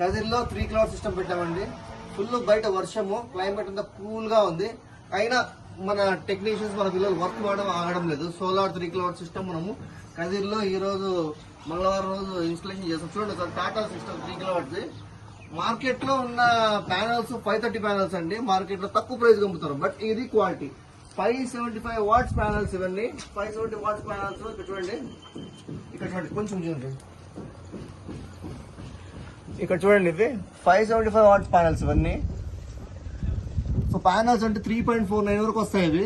కదిర్లో three cloud system పెట్టామండి. Full బయట వర్షము క్లైమేట్ అంతా కూల్గా ఉంది. అయినా మన టెక్నీషియన్స్ మన పిల్లలు వర్క్ వాడడం ఆగడం లేదు. సోలార్ త్రీ క్లౌడ్ సిస్టమ్ మనము కదిర్లో ఈ రోజు మంగళవారం రోజు ఇన్స్టలేషన్ చేస్తాం చూడండి sir Tata system three kilowatts మార్కెట్లో ఉన్న ప్యానల్స్ ఫైవ్ థర్టీ ప్యానల్స్ అండి. మార్కెట్లో తక్కువ ప్రైస్ అమ్ముతారు బట్ ఇది quality five seventy five watts panels ఇవన్నీ. ఫైవ్ సెవెంటీ వాట్స్ ప్యానల్స్ ఇక్కడ చూడండి. ఇక్కడ చూడండి కొంచెం చూడండి. ఇక్కడ చూడండి ఇవి five seventy five watt panels ఇవన్నీ. సో ప్యానల్స్ అంటే త్రీ పాయింట్ ఫోర్ నైన్ వరకు వస్తాయి ఇవి.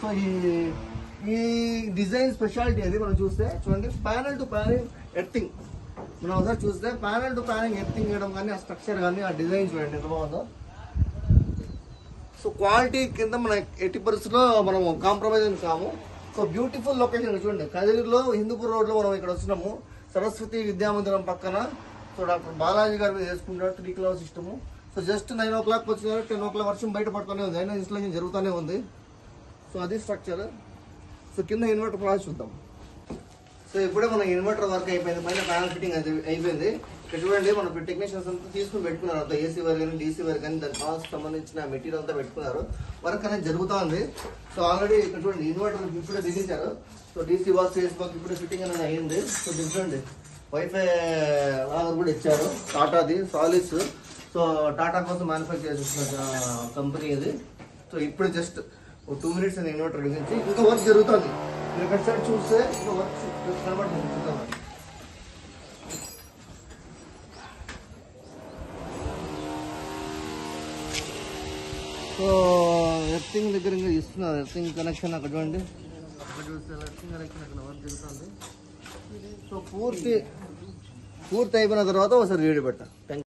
సో ఈ ఈ డిజైన్ స్పెషాలిటీ అది మనం చూస్తే చూడండి ప్యానల్ టు ప్యానల్ ఎర్తింగ్ మనం ఒకసారి చూస్తే ప్యానల్ టు ప్యానల్ ఎర్తింగ్ చేయడం కానీ ఆ స్ట్రక్చర్ కానీ ఆ డిజైన్ చూడండి ఎంత బాగుందో. సో క్వాలిటీ కింద మన ఎట్టి పరిస్థితుల్లో మనం కాంప్రమైజ్ అని కాము. సో బ్యూటిఫుల్ లొకేషన్ చూడండి. కదిరిలో హిందూపూర్ రోడ్లో మనం ఇక్కడ వచ్చినాము సరస్వతి విద్యామందిరం పక్కన. సో డాక్టర్ బాలాజీ గారు మీద చేసుకుంటారు three kilo system so just nine o'clock వచ్చిన టెన్ ఓ క్లాక్ వర్షం బయట పడుతూనే ఉంది. అయినా ఇన్స్టలేషన్ జరుగుతూనే ఉంది. సో అది స్ట్రక్చర్ సో కింద ఇన్వర్టర్ ప్రాసెస్ చూద్దాం. సో ఇప్పుడే మన ఇన్వర్టర్ వర్క్ అయిపోయింది. పైన ప్యానల్ ఫిట్టింగ్ అయిపోయింది. ఇక్కడ చూడండి మన టెక్నీషియన్స్ అంతా తీసుకుని పెట్టుకున్నారు. అంతా ఏసీ వర్క్ కానీ డీసీ వర్క్ కానీ దాని కాస్ట్ సంబంధించిన మెటీరియల్ అంతా పెట్టుకున్నారు. వర్క్ అనేది జరుగుతూ ఉంది. సో ఆల్రెడీ ఇక్కడ చూడండి ఇన్వర్టర్ ఇప్పుడే దిగించారు so DC box AC box ఇప్పుడే ఫిట్టింగ్ అనేది అయింది. సో దీని చూడండి. వైఫై లాగర్ కూడా ఇచ్చారు. టాటాది సాలిస్ సో టాటా కోసం మ్యానుఫ్యాక్చర్ చేసిన కంపెనీ ఇది సో ఇప్పుడు జస్ట్ ఒక టూ మినిట్స్ అని ఇన్వర్టర్ గురించి ఇంకా వర్క్ జరుగుతుంది. మీరు ఇక్కడ సైడ్ చూస్తే ఇంకా వర్క్ కనబడుతుంది సో ఎర్తింగ్ దగ్గర ఇంకా ఇస్తున్నారు. ఎర్తింగ్ కనెక్షన్ అక్కడ చూడండి. అక్కడ చూస్తే ఎర్తింగ్ కనెక్షన్ అక్కడ వర్క్ జరుగుతుంది. సో పూర్తి పూర్తి అయిపోయిన తర్వాత ఒకసారి వీడియో పెట్టా